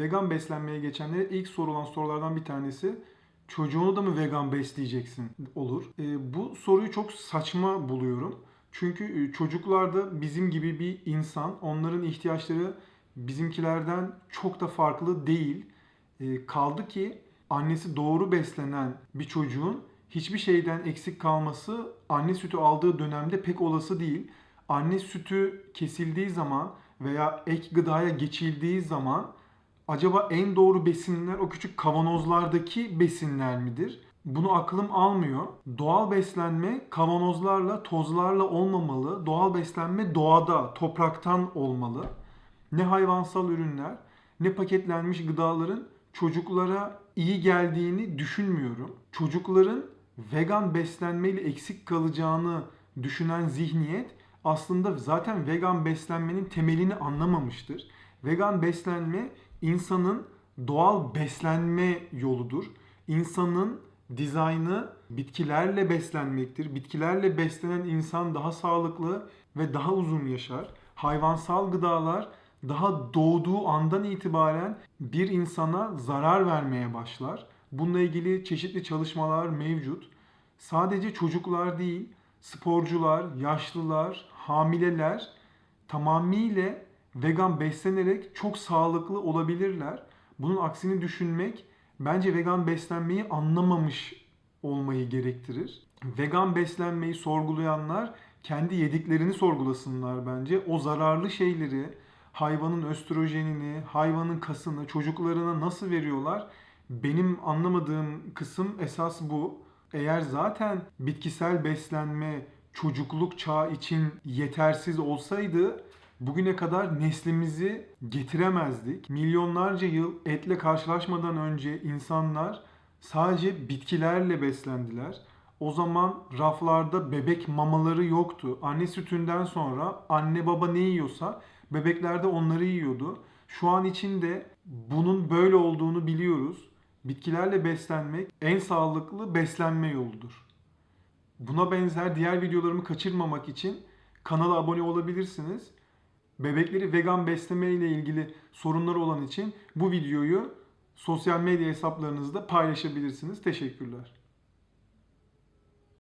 Vegan beslenmeye geçenlere ilk sorulan sorulardan bir tanesi çocuğunu da mı vegan besleyeceksin olur. E, bu soruyu çok saçma buluyorum. Çünkü e, çocuklar da bizim gibi bir insan. Onların ihtiyaçları bizimkilerden çok da farklı değil. E, kaldı ki annesi doğru beslenen bir çocuğun hiçbir şeyden eksik kalması anne sütü aldığı dönemde pek olası değil. Anne sütü kesildiği zaman veya ek gıdaya geçildiği zaman acaba en doğru besinler o küçük kavanozlardaki besinler midir? Bunu aklım almıyor. Doğal beslenme kavanozlarla, tozlarla olmamalı. Doğal beslenme doğada, topraktan olmalı. Ne hayvansal ürünler, ne paketlenmiş gıdaların çocuklara iyi geldiğini düşünmüyorum. Çocukların vegan beslenmeyle eksik kalacağını düşünen zihniyet aslında zaten vegan beslenmenin temelini anlamamıştır. Vegan beslenme insanın doğal beslenme yoludur. İnsanın dizaynı bitkilerle beslenmektir. Bitkilerle beslenen insan daha sağlıklı ve daha uzun yaşar. Hayvansal gıdalar daha doğduğu andan itibaren bir insana zarar vermeye başlar. Bununla ilgili çeşitli çalışmalar mevcut. Sadece çocuklar değil, sporcular, yaşlılar, hamileler tamamıyla vegan beslenerek çok sağlıklı olabilirler. Bunun aksini düşünmek bence vegan beslenmeyi anlamamış olmayı gerektirir. Vegan beslenmeyi sorgulayanlar kendi yediklerini sorgulasınlar bence. O zararlı şeyleri, hayvanın östrojenini, hayvanın kasını çocuklarına nasıl veriyorlar? Benim anlamadığım kısım esas bu. Eğer zaten bitkisel beslenme çocukluk çağı için yetersiz olsaydı bugüne kadar neslimizi getiremezdik. Milyonlarca yıl etle karşılaşmadan önce insanlar sadece bitkilerle beslendiler. O zaman raflarda bebek mamaları yoktu. Anne sütünden sonra anne baba ne yiyorsa bebekler de onları yiyordu. Şu an için de bunun böyle olduğunu biliyoruz. Bitkilerle beslenmek en sağlıklı beslenme yoludur. Buna benzer diğer videolarımı kaçırmamak için kanala abone olabilirsiniz. Bebekleri vegan besleme ile ilgili sorunları olan için bu videoyu sosyal medya hesaplarınızda paylaşabilirsiniz. Teşekkürler.